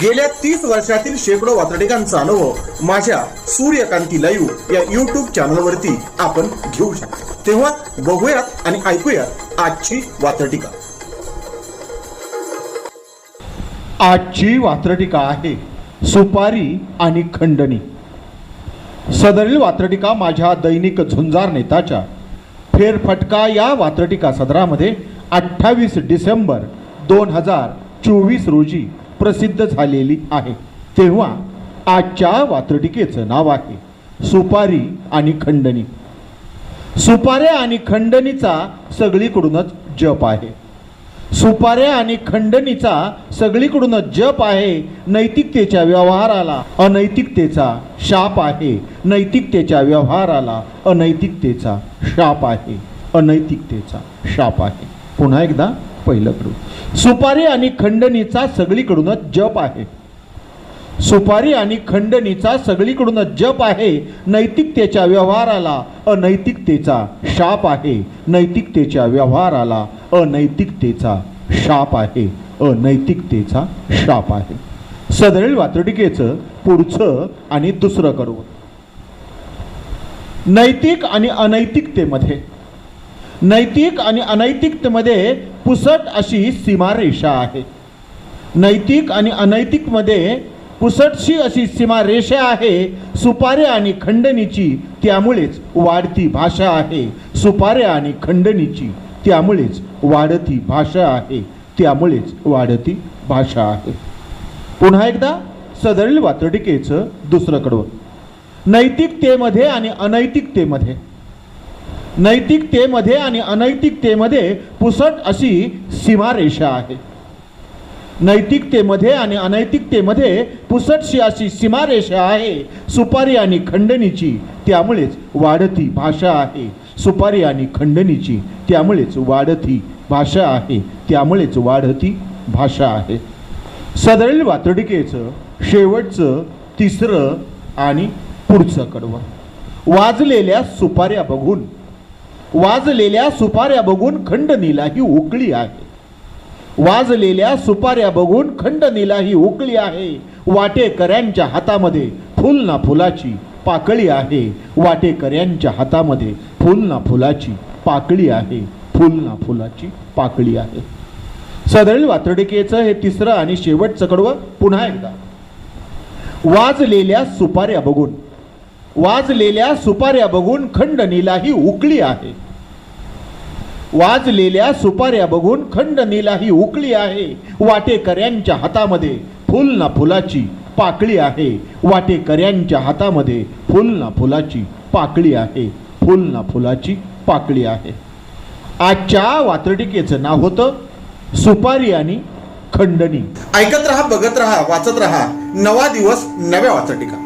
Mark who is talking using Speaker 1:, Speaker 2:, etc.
Speaker 1: गेल्या तीस वर्षातील शेकडो वातडिकांचा अनुभव माझ्या सूर्यकांती लाईव्ह या युट्यूब चॅनलवरती आपण घेऊ शकतो. तेव्हा बघूयात आणि ऐकूयात आजची वातडिका
Speaker 2: आजची वात्रटिका आहे सुपारी आणि खंडणी. सदरील वात्रटिका माझ्या दैनिक झुंजार नेताच्या फेरफटका या वात्रटिका सदरामध्ये अठ्ठावीस डिसेंबर दोन हजार चोवीस रोजी प्रसिद्ध झालेली आहे. तेव्हा आजच्या वात्रटिकेचं नाव आहे सुपारी आणि खंडणी. सुपाऱ्या आणि खंडणीचा सगळीकडूनच जप आहे. सुपाऱ्या आणि खंडणीचा सगळीकडूनच जप आहे नैतिकतेच्या व्यवहाराला अनैतिकतेचा शाप आहे. नैतिकतेच्या व्यवहाराला अनैतिकतेचा शाप आहे. अनैतिकतेचा शाप आहे. पुन्हा एकदा पहिलं कडू सुपारी आणि खंडणीचा सगळीकडूनच जप आहे. सुपारी आणि खंडणीचा सगळीकडूनच जप आहे. नैतिकतेच्या व्यवहाराला अनैतिकतेचा शाप आहे. नैतिकतेच्या व्यवहाराला अनैतिकतेचा शाप आहे. अनैतिकतेचा शाप आहे. सदरील वातडिकेचं पुढचं आणि दुसरं करू. नैतिक आणि अनैतिकतेमध्ये. नैतिक आणि अनैतिकतेमध्ये पुसट अशी सीमारेषा आहे. नैतिक आणि अनैतिकमध्ये पुसटशी अशी सीमारेषा आहे सुपाऱ्या आणि खंडणीची त्यामुळेच वाढती भाषा आहे. सुपाऱ्या आणि खंडणीची त्यामुळेच वाढती भाषा आहे. त्यामुळेच वाढती भाषा आहे. पुन्हा एकदा सदरील वातडिकेचं दुसरं कडवं. नैतिकतेमध्ये आणि अनैतिकतेमध्ये नैतिकतेमध्ये आणि अनैतिकतेमध्ये पुसट अशी सीमारेषा आहे. नैतिकतेमध्ये आणि अनैतिकतेमध्ये पुसटशी अशी सीमारेषा आहे. सुपारी आणि खंडणीची त्यामुळेच वाढती भाषा आहे. सुपारी आणि खंडणीची त्यामुळेच वाढती भाषा आहे. त्यामुळेच वाढती भाषा आहे. सदरील वातडिकेचं शेवटचं तिसरं आणि पुढचं कडवं. वाजलेल्या सुपाऱ्या बघून वाजलेल्या सुपाऱ्या बघून खंडणीलाही उकळी आहे. वाजलेल्या सुपाऱ्या बघून खंडणीलाही उकळी आहे. वाटेकऱ्यांच्या हातामध्ये फुल ना फुलाची पाकळी आहे. वाटेकऱ्यांच्या हातामध्ये फुल ना फुलाची पाकळी आहे. फुल ना फुलाची पाकळी आहे. सदरील वातडिकेचं हे तिसरं आणि शेवटचं कडवं पुन्हा एकदा. वाजलेल्या सुपाऱ्या बघून वाजलेल्या सुपाऱ्या बघून खंडणीलाही उकळी आहे. वाजलेल्या सुपाऱ्या बघून खंडणीलाही उकळी आहे. वाटेकऱ्यांच्या हातामध्ये फुल ना फुलाची पाकळी आहे. वाटेकऱ्यांच्या हातामध्ये फुल ना फुलाची पाकळी आहे. फुल ना फुलाची पाकळी आहे. आजच्या वात्रटिकेचं नाव होतं सुपारी आणि खंडणी.
Speaker 1: ऐकत रहा बघत रहा वाचत रहा. नवा दिवस नव्या वात्रटिका.